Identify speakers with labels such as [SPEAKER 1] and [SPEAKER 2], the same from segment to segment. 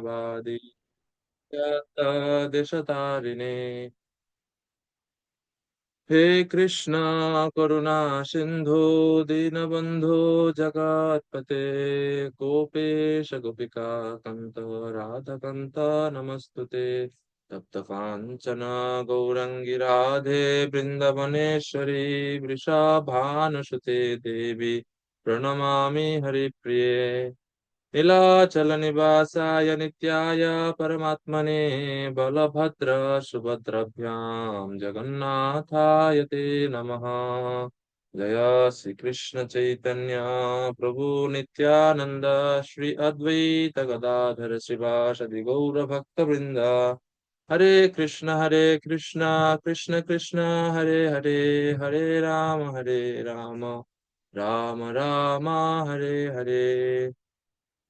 [SPEAKER 1] प्रणवादि देशतारिणे हे कृष्णा, करुणा सिन्धु दीनबन्धो जगत्पते, गोपेश, गोपिका, कन्त, राधकन्त नमस्तु ते तप्तकाञ्चन गौरङ्गि, राधे वृन्दवनेश्वरी वृषाभानुसुते देवी, प्रणमामि हरिप्रिये। नीलाचलनिवासाय नित्याय परमात्मने बलभद्र सुभद्रभ्यां जगन्नाथाय ते नमः। जय श्रीकृष्ण चैतन्य प्रभु नित्यानन्द श्री अद्वैत गदाधर शिवासदि गौरभक्तवृन्द हरे कृष्ण हरे कृष्ण कृष्ण कृष्ण, हरे हरे हरे राम हरे राम। राम राम, हरे हरे।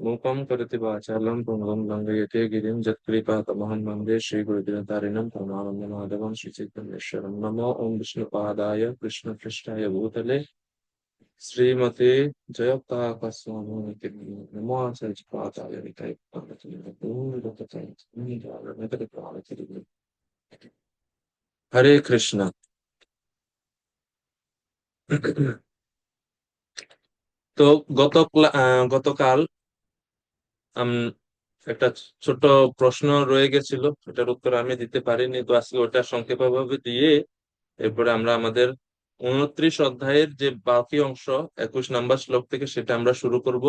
[SPEAKER 1] मुखम करति वाचालम पुंगम गंगयते गिरीम जत्कृपातमहम वंदे श्रीगुरुदिनतारिणम परमानंद माधवम श्रीचैतन्यश्वरम नमो ओं विष्णुपादाय कृष्णपृष्ठाय भूतले। श्रीमते जयप्ताकस्वामी हरे कृष्ण। तो गत गतकाल একটা ছোট প্রশ্ন রয়ে গেছিল, এটার উত্তর আমি দিতে পারিনি, তো আজকে ওটা সংক্ষেপভাবে দিয়ে এরপরে আমরা আমাদের উনত্রিশ অধ্যায়ের যে বাকি অংশ, একুশ নাম্বার শ্লোক থেকে সেটা আমরা শুরু করব।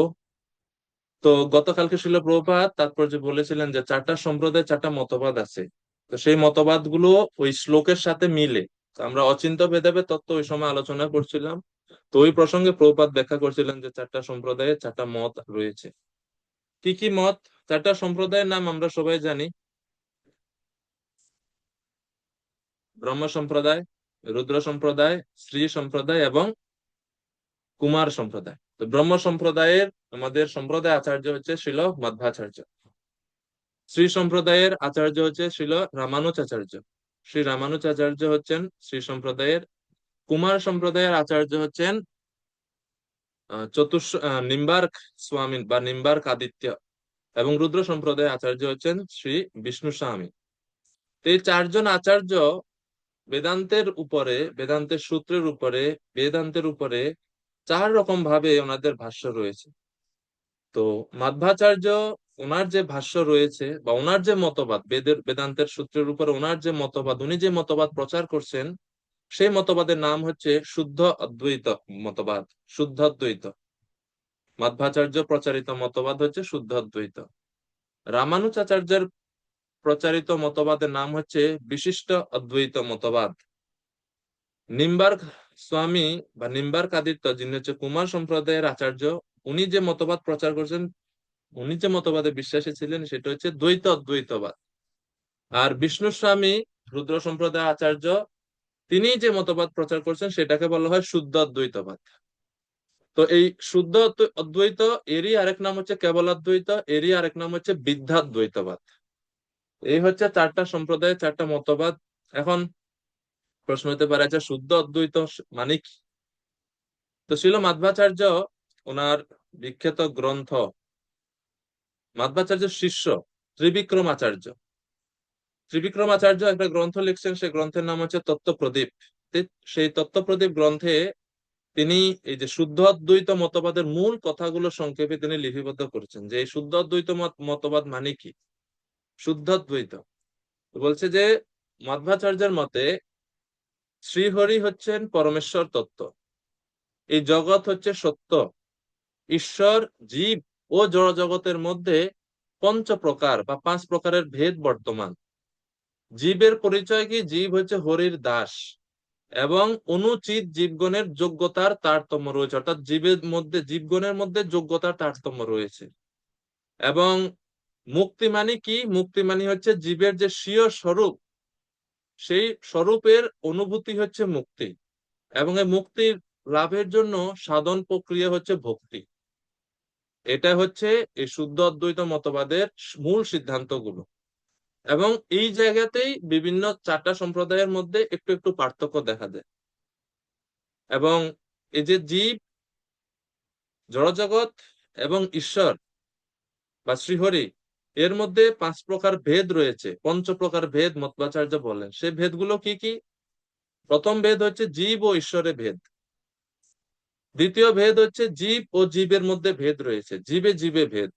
[SPEAKER 1] তো গতকালকে ছিল প্রভাত, তারপর যে বলেছিলেন যে চারটা সম্প্রদায়, চারটা মতবাদ আছে। তো সেই মতবাদগুলো ওই শ্লোকের সাথে মিলে। আমরা অচিন্ত ভেদাভেদ তত্ত্ব ওই সময় আলোচনা করছিলাম। তো ওই প্রসঙ্গে প্রভুপাত ব্যাখ্যা করছিলেন যে চারটা সম্প্রদায়ে চারটা মত রয়েছে। কি কি মত? চারটা সম্প্রদায়ের নাম আমরা সবাই জানি। ব্রহ্ম সম্প্রদায়, রুদ্র সম্প্রদায়, শ্রী সম্প্রদায় এবং কুমার সম্প্রদায়। তো ব্রহ্ম সম্প্রদায়ের আমাদের সম্প্রদায় আচার্য হচ্ছে শিল মধ্বাচার্য। শ্রী সম্প্রদায়ের আচার্য হচ্ছে শিল রামানুজ আচার্য। শ্রী রামানুজ আচার্য হচ্ছেন, শ্রী সম্প্রদায়ের কুমার সম্প্রদায়ের আচার্য হচ্ছেন চতুর্শ নিম্বার্ক স্বামী বা নিম্বার্ক আদিত্য এবং রুদ্র সম্প্রদায়ের আচার্য হচ্ছেন শ্রী বিষ্ণু স্বামী। এই চারজন আচার্য বেদান্তের উপরে, বেদান্তের সূত্রের উপরে, বেদান্তের উপরে চার রকম ভাবে ওনাদের ভাষ্য রয়েছে। তো মাধ্বাচার্য ওনার যে ভাষ্য রয়েছে বা ওনার যে মতবাদ, বেদের, বেদান্তের সূত্রের উপরে ওনার যে মতবাদ, উনি যে মতবাদ প্রচার করছেন সেই মতবাদের নাম হচ্ছে শুদ্ধ অদ্বৈত মতবাদ, শুদ্ধ অদ্বৈত। মাধ্বাচার্য প্রচারিত মতবাদ হচ্ছে শুদ্ধ অদ্বৈত। রামানুচাচার্যের প্রচারিত মতবাদের নাম হচ্ছে বিশিষ্ট অদ্বৈত মতবাদ। নিম্বার্ক স্বামী বা নিম্বার্ক আদিত্য যিনি হচ্ছে কুমার সম্প্রদায়ের আচার্য, উনি যে মতবাদ প্রচার করছেন, উনি যে মতবাদে বিশ্বাসী ছিলেন, সেটা হচ্ছে দ্বৈত অদ্বৈতবাদ। আর বিষ্ণু স্বামী, রুদ্র সম্প্রদায়ের আচার্য তিনি যে মতবাদ প্রচার করছেন, সেটাকে বলা হয় শুদ্ধ অদ্বৈতবাদ। তো এই শুদ্ধ অদ্বৈ- অদ্বৈত, এরই আরেক নাম হচ্ছে কেবল অদ্বৈত এরই আরেক নাম হচ্ছে বিদ্যাদ্বৈতবাদ এই হচ্ছে চারটা সম্প্রদায় চারটা মতবাদ। এখন প্রশ্ন হতে পারে যে শুদ্ধ অদ্বৈত মানে কি? তো ছিল মাধ্বাচার্য ওনার বিখ্যাত গ্রন্থ মাধ্বাচার্যের শিষ্য ত্রিবিক্রমাচার্য ত্রিবিক্রমাচার্য একটা গ্রন্থ লিখছেন সেই গ্রন্থের নাম হচ্ছে তত্ত্বপ্রদীপ। তে- সেই তত্ত্বপ্রদীপ গ্রন্থে তিনি এই যে শুদ্ধ অদ্বৈত মতবাদের মূল কথাগুলো সংক্ষেপে তিনি লিপিবদ্ধ করেছেন, যে এই শুদ্ধ অদ্বৈত মত, মতবাদ মানে কি? শুদ্ধ অদ্বৈত বলছে যে মাধ্বাচার্যের মতে শ্রীহরি হচ্ছেন পরমেশ্বর তত্ত্ব, এই জগৎ হচ্ছে সত্য, ঈশ্বর, জীব ও জড় জগতের মধ্যে পঞ্চ প্রকার বা পাঁচ প্রকারের ভেদ বর্তমান। জীবের পরিচয় কি? জীব হচ্ছে হরির দাস এবং অনুচিত জীবগণের যোগ্যতার তারতম্য রয়েছে। অর্থাৎ জীবের মধ্যে, জীবগণের মধ্যে যোগ্যতার তারতম্য রয়েছে। এবং মুক্তি মানে কি? মুক্তি মানে হচ্ছে জীবের যে স্বীয় স্বরূপ, সেই স্বরূপের অনুভূতি হচ্ছে মুক্তি এবং এই মুক্তির লাভের জন্য সাধন প্রক্রিয়া হচ্ছে ভক্তি। এটা হচ্ছে এই শুদ্ধ অদ্বৈত মতবাদের মূল সিদ্ধান্তগুলো। এবং এই জায়গাতেই বিভিন্ন চারটা সম্প্রদায়ের মধ্যে একটু একটু পার্থক্য দেখা যায় এবং এই যে জীব, জড়জগৎ এবং ঈশ্বর বা শ্রীহরি, এর মধ্যে পাঁচ প্রকার ভেদ রয়েছে। পঞ্চ প্রকার ভেদ মতবাচার্য বলেন। সে ভেদগুলো কি কি? প্রথম ভেদ হচ্ছে জীব ও ঈশ্বরের ভেদ। দ্বিতীয় ভেদ হচ্ছে জীব ও জীবের মধ্যে ভেদ রয়েছে। জীবে জীবে ভেদ।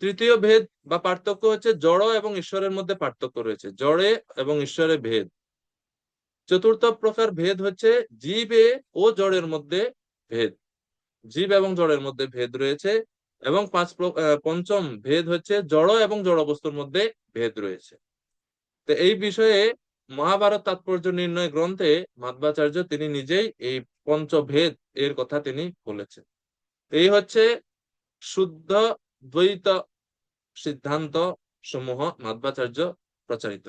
[SPEAKER 1] তৃতীয় ভেদ বা পার্থক্য হচ্ছে জড় এবং ঈশ্বরের মধ্যে পার্থক্য রয়েছে। জড়ে এবং ঈশ্বরে ভেদ। চতুর্থ প্রকার ভেদ হচ্ছে জীবে ও জড়ের মধ্যে ভেদ। জীব এবং জড়ের মধ্যে ভেদ রয়েছে এবং পাঁচ পঞ্চম ভেদ হচ্ছে জড় এবং জড় বস্তুর মধ্যে ভেদ রয়েছে। তো এই বিষয়ে মহাভারত তাৎপর্য নির্ণয় গ্রন্থে মাধ্বাচার্য তিনি নিজেই এই পঞ্চভেদ এর কথা তিনি বলেছেন। এই হচ্ছে শুদ্ধ দ্বৈত সিদ্ধান্ত সমূহ মাধ্বাচার্য প্রচারিত।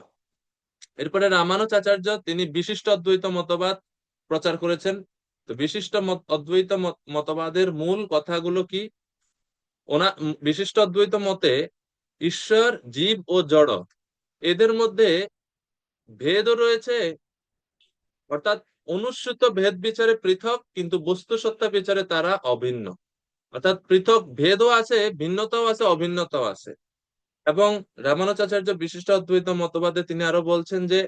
[SPEAKER 1] এরপরে রামানুচাচার্য তিনি বিশিষ্ট অদ্বৈত মতবাদ প্রচার করেছেন। তো বিশিষ্ট অদ্বৈত মতবাদের মূল কথাগুলো কি? ওনা, বিশিষ্ট অদ্বৈত মতে ঈশ্বর, জীব ও জড় এদের মধ্যে ভেদও রয়েছে। অর্থাৎ অনুসূত ভেদ বিচারে পৃথক, কিন্তু বস্তু সত্তা বিচারে তারা অভিন্ন। অর্থাৎ পৃথক ভেদও আছে, ভিন্নতাও আছে, অভিন্নতাও আছে। এবং রামানুচাচার্য বিশিষ্ট অদ্বৈত মতবাদে তিনি আরও বলছেন যে,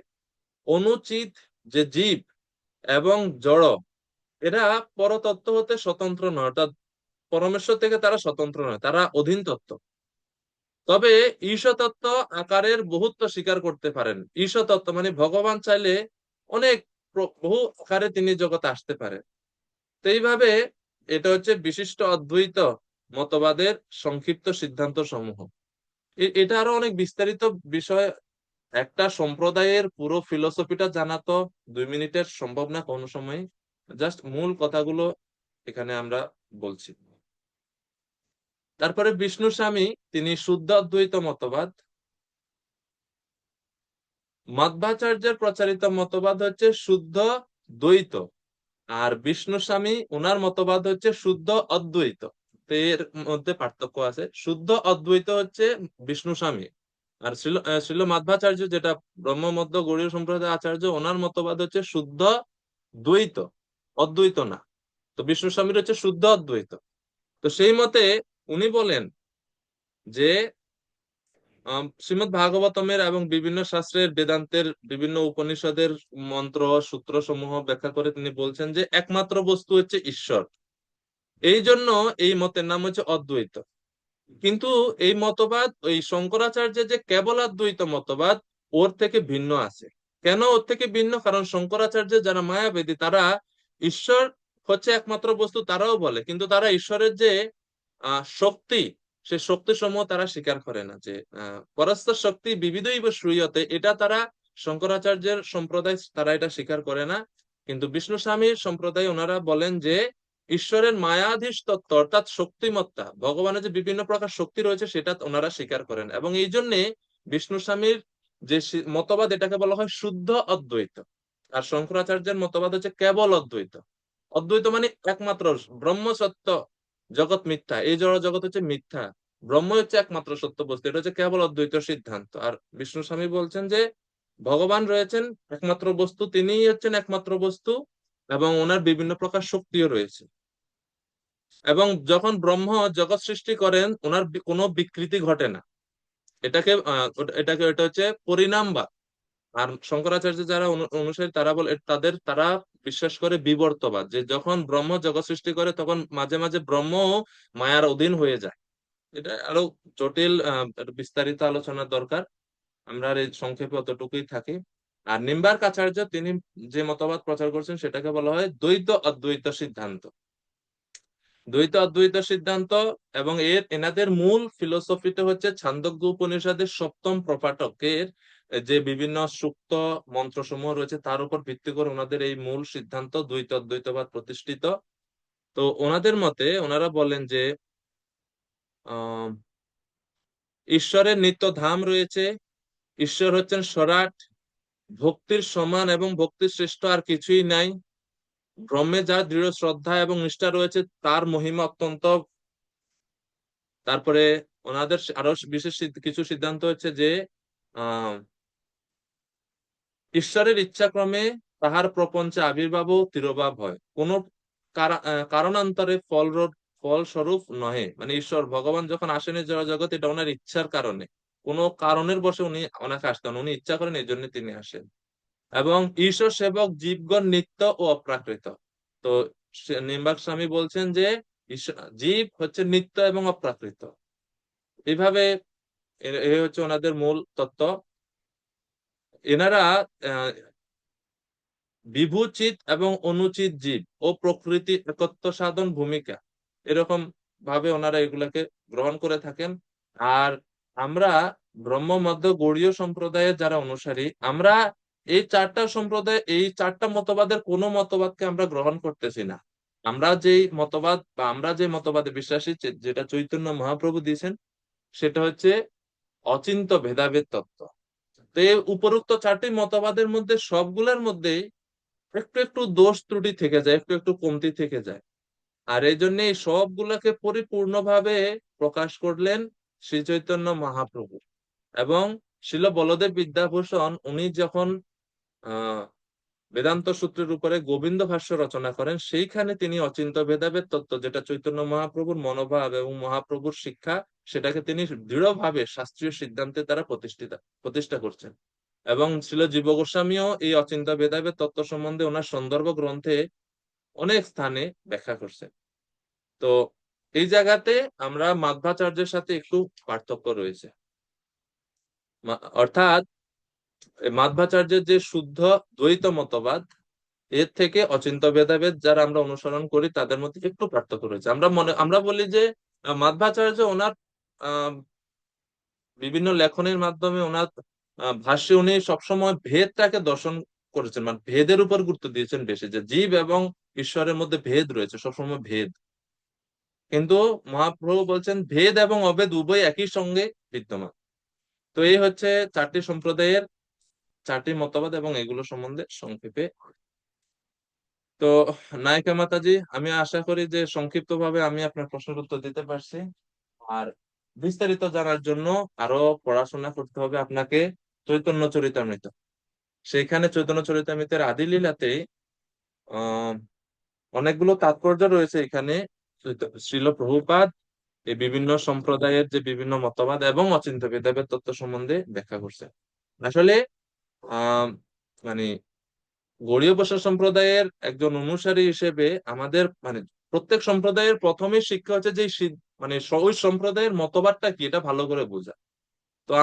[SPEAKER 1] অনুচিত যে জীব এবং জড়, এরা পরতত্ত্ব হতে স্বতন্ত্র নয়, অর্থাৎ পরমেশ্বর থেকে তারা স্বতন্ত্র নয়, তারা অধীন তত্ত্ব। তবে তত্ত্ব আকারের বহুত্ব স্বীকার করতে পারেন। তত্ত্ব মানে ভগবান চাইলে অনেক বহু আকারে তিনি জগতে আসতে পারেন। তো এইভাবে এটা হচ্ছে বিশিষ্ট অদ্বৈত মতবাদের সংক্ষিপ্ত সিদ্ধান্ত সমূহ এটা আরও অনেক বিস্তারিত বিষয়। একটা সম্প্রদায়ের পুরো ফিলোসফিটা জানা তো দুই মিনিটের সম্ভব না কোনো সময়। জাস্ট মূল কথাগুলো এখানে আমরা বলছি। তারপরে বিষ্ণু স্বামী, তিনি শুদ্ধ অদ্বৈত মতবাদ। মধ্বাচার্যের প্রচারিত মতবাদ হচ্ছে শুদ্ধ দ্বৈত। আর বিষ্ণু স্বামী ওনার মতবাদ হচ্ছে শুদ্ধ অদ্বৈত। এর মধ্যে পার্থক্য আছে। শুদ্ধ অদ্বৈত হচ্ছে বিষ্ণু স্বামী। আর শিল শিল মাধ্বাচার্য যেটা ব্রহ্মমধ্য গৌরীয় সম্প্রদায় আচার্য ওনার মতবাদ হচ্ছে শুদ্ধ দ্বৈত, অদ্বৈত না। তো বিষ্ণু স্বামীর হচ্ছে শুদ্ধ অদ্বৈত। তো সেই মতে উনি বলেন যে শ্রীমদ ভাগবতমের এবং বিভিন্ন শাস্ত্রের বেদান্তের বিভিন্ন উপনিষদের মন্ত্র সূত্র সমূহ ব্যাখ্যা করে তিনি বলছেন যে একমাত্র বস্তু হচ্ছে ঈশ্বর। এই জন্য এই মতের নাম হচ্ছে অদ্বৈত। কিন্তু এই মতবাদ ওই শঙ্করাচার্যের যে কেবল অদ্বৈত মতবাদ, ওর থেকে ভিন্ন আছে। কেন ওর থেকে ভিন্ন? কারণ শঙ্করাচার্য যারা মায়াবেদী, তারা ঈশ্বর হচ্ছে একমাত্র বস্তু, তারাও বলে। কিন্তু তারা ঈশ্বরের যে শক্তি সে শক্তি সমূহ তারা স্বীকার করে না যে পরস্ত শক্তি বিবিধই শ্রুয়তে এটা তারা শঙ্করাচার্যের সম্প্রদায় তারা এটা স্বীকার করে না। কিন্তু বিষ্ণু স্বামীর সম্প্রদায় ওনারা বলেন যে, ঈশ্বরের মায়াধীশ তত্ত্ব অর্থাৎ শক্তিমত্তা, ভগবানের যে বিভিন্ন প্রকার শক্তি রয়েছে সেটা ওনারা স্বীকার করেন এবং এই জন্যে বিষ্ণু স্বামীর যে মতবাদ এটাকে বলা হয় শুদ্ধ অদ্বৈত। আর শঙ্করাচার্যের মতবাদ হচ্ছে কেবল অদ্বৈত। অদ্বৈত মানে একমাত্র ব্রহ্ম সত্য জগৎ মিথ্যা। এই জড় জগৎ হচ্ছে মিথ্যা। ব্রহ্ম হচ্ছে একমাত্র সত্য বস্তু। এটা হচ্ছে কেবল অদ্বৈত সিদ্ধান্ত। আর বিষ্ণু স্বামী বলছেন যে, ভগবান রয়েছেন, একমাত্র বস্তু, তিনিই হচ্ছেন একমাত্র বস্তু, এবং ওনার বিভিন্ন প্রকার শক্তিও রয়েছে। এবং যখন ব্রহ্ম জগৎ সৃষ্টি করেন, ওনার কোনো বিকৃতি ঘটে না। এটাকে এটাকে এটা হচ্ছে পরিণাম বা আর শঙ্করাচার্য যারা অনুসারী, তারা বলে তাদের, তারা বিশ্বাস করে বিবর্তবাদ, যে যখন ব্রহ্ম জগৎ সৃষ্টি করে, তখন মাঝে মাঝে ব্রহ্ম মায়ার অধীন হয়ে যায়। এটা আরও জটিল বিস্তারিত আলোচনার দরকার। আমরা এই সংক্ষেপে অতটুকুই থাকি। আর নিম্বার কাচার্য তিনি যে মতবাদ প্রচার করছেন, সেটাকে বলা হয় দ্বৈত অদ্বৈত সিদ্ধান্ত। দ্বৈত অদ্বৈত সিদ্ধান্ত এবং এর, এনাদের মূল ফিলোসফিতে হচ্ছে ছান্দজ্ঞ উপনিষদের সপ্তম প্রপাঠকের যে বিভিন্ন সুক্ত মন্ত্রসমূহ রয়েছে, তার উপর ভিত্তি করে ওনাদের এই মূল সিদ্ধান্ত দ্বৈত অদ্বৈতবাদ প্রতিষ্ঠিত। তো ওনাদের মতে, ওনারা বলেন যে ঈশ্বরের নিত্য ধাম রয়েছে। ঈশ্বর হচ্ছেন সরাট, ভক্তির সমান এবং ভক্তির শ্রেষ্ঠ, আর কিছুই নাই। ব্রহ্মে যার দৃঢ় শ্রদ্ধা এবং নিষ্ঠা রয়েছে, তার মহিমা অত্যন্ত। তারপরে ওনাদের আরও বিশেষ কিছু সিদ্ধান্ত হচ্ছে যে ঈশ্বরের ইচ্ছাক্রমে তাহার প্রপঞ্চে আবির্ভাব তিরোভাব হয়। কোন কারণান্তরে ফল ফলস্বরূপ নহে। মানে ঈশ্বর, ভগবান যখন আসেন এই এটা ওনার ইচ্ছার কারণে। কোন কারণের বসে উনি ওনাকে আসতেন উনি ইচ্ছা করেন এই জন্য তিনি আসেন। এবং ঈশ্বর সেবক, জীবগণ নিত্য ও অপ্রাকৃত। তো নিম্বাক স্বামী বলছেন যে জীব হচ্ছে নিত্য এবং অপ্রাকৃত। এইভাবে এ- হচ্ছে ওনাদের মূল তত্ত্ব। এনারা বিভূচিত এবং অনুচিত জীব ও প্রকৃতি একত্ব সাধন ভূমিকা। এরকম ভাবে ওনারা এগুলাকে গ্রহণ করে থাকেন। আর আমরা ব্রহ্ম, মধ্য, গৌড়ীয় সম্প্রদায়ের যারা অনুসারী, আমরা এই চারটা সম্প্রদায়, এই চারটা মতবাদের কোনো মতবাদকে আমরা গ্রহণ করতেছি না। আমরা যেই মতবাদ বা আমরা যে মতবাদে বিশ্বাসী যেটা চৈতন্য মহাপ্রভু দিয়েছেন, সেটা হচ্ছে অচিন্ত ভেদাভেদ তত্ত্ব। তো এই উপরোক্ত চারটি মতবাদের মধ্যে সবগুলোর মধ্যেই একটু একটু দোষ ত্রুটি থেকে যায়, একটু একটু কমতি থেকে যায়। আর এই জন্য এই সবগুলোকে পরিপূর্ণভাবে প্রকাশ করলেন শ্রী চৈতন্য মহাপ্রভু। এবং শিল বলদেব বিদ্যাভূষণ, উনি যখন বেদান্ত সূত্রের উপরে গোবিন্দ ভাষ্য রচনা করেন, সেইখানে তিনি অচিন্ত ভেদাভেদ তত্ত্ব, যেটা চৈতন্য মহাপ্রভুর মনোভাব এবং মহাপ্রভুর শিক্ষা, সেটাকে তিনি দৃঢ়ভাবে শাস্ত্রীয় সিদ্ধান্তের দ্বারা প্রতিষ্ঠিত, প্রতিষ্ঠা করছেন। এবং ছিল জীব গোস্বামীও এই অচিন্ত ভেদাভেদ তত্ত্ব সম্বন্ধে ওনার সন্দর্ভ গ্রন্থে অনেক স্থানে ব্যাখ্যা করছেন। তো এই জায়গাতে আমরা মাধ্বাচার্যের সাথে একটু পার্থক্য রয়েছে। অর্থাৎ মাধ্বাচার্যের যে শুদ্ধ দ্বৈত মতবাদ, এর থেকে অচিন্ত ভেদাভেদ যারা আমরা অনুসরণ করি, তাদের মধ্যে একটু পার্থক্য রয়েছে। আমরা মনে, আমরা বলি যে মাধ্বাচার্য ওনার বিভিন্ন লেখনের মাধ্যমে ওনার ভাষ্যে উনি সবসময় ভেদটাকে দর্শন করেছেন মানে ভেদের উপর গুরুত্ব দিয়েছেন বেশি, যে জীব এবং ঈশ্বরের মধ্যে ভেদ রয়েছে, সবসময় ভেদ। কিন্তু মহাপ্রভু বলছেন, ভেদ এবং অভেদ উভয় একই সঙ্গে বিদ্যমান। তো এই হচ্ছে চারটি সম্প্রদায়ের চারটি মতবাদ এবং এগুলো সম্বন্ধে সংক্ষেপে। তো নায়িকা মাতাজি, আমি আশা করি যে সংক্ষিপ্তভাবে আমি আপনার প্রশ্নের উত্তর দিতে পারছি। আর বিস্তারিত জানার জন্য আরও পড়াশোনা করতে হবে আপনাকে চৈতন্য চরিতামৃত। সেইখানে চৈতন্য চরিতামৃতের আদি লীলাতে আহ অনেকগুলো তাৎপর্য রয়েছে এখানে। শ্রীল প্রভুপাদ, এই বিভিন্ন সম্প্রদায়ের যে বিভিন্ন মতবাদ এবং অচিন্ত ভেদাভেদ তত্ত্ব সম্বন্ধে ব্যাখ্যা করছে। আসলে, আহ মানে গৌড়ীয় বৈষ্ণব সম্প্রদায়ের একজন অনুসারী হিসেবে আমাদের মানে প্রত্যেক সম্প্রদায়ের প্রথমে শিক্ষা হচ্ছে যে মানে ওই সম্প্রদায়ের মতবাদটা কি, এটা ভালো করে বোঝা। তো